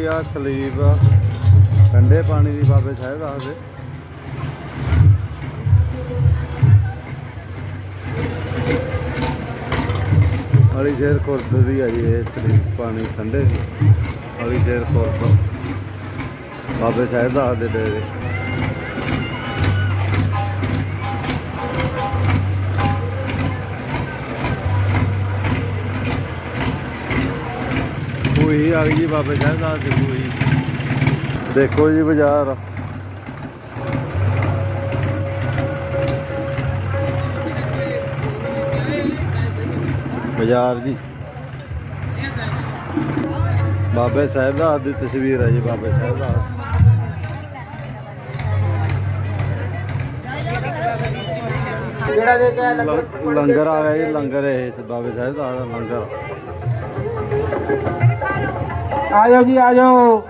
ਜੀ ਆ, ਸਲੀਬ ਠੰਡੇ ਪਾਣੀ ਦੀ ਬਾਬੇ ਸਾਹਿਬ ਦੱਸਦੇ ਅਲੀ ਸ਼ੇਰ ਖੁਰਦ ਦੀ ਆ ਜੀ, ਇਹ ਸਲੀਬ ਪਾਣੀ ਠੰਡੇ ਦੀ। ਅਲੀ ਸ਼ੇਰ ਖੁਰਦ ਬਾਬੇ ਸਾਹਿਬ ਦੱਸਦੇ ਡੇਰੇ। ਕੋਈ ਆ ਗਈ ਜੀ ਬਾਬੇ ਸਾਹਿਬ ਦਾ ਕੋਈ ਦੇਖੋ ਜੀ ਬਾਜ਼ਾਰ। ਬਾਜ਼ਾਰ ਜੀ। ਬਾਬੇ ਸਾਹਿਬ ਦਾ ਦੀ ਤਸਵੀਰ ਹੈ ਜੀ ਬਾਬੇ ਸਾਹਿਬ ਦਾ ਜਿਹੜਾ ਦੇ ਕੇ ਲੰ- ਲੰਗਰ ਆ ਗਿਆ ਜੀ ਲੰਗਰ ਇਹ ਬਾਬੇ ਸਾਹਿਬ ਦਾ ਲੰਗਰ। ਆ ਜਾਓ ਜੀ ਆ ਜਾਓ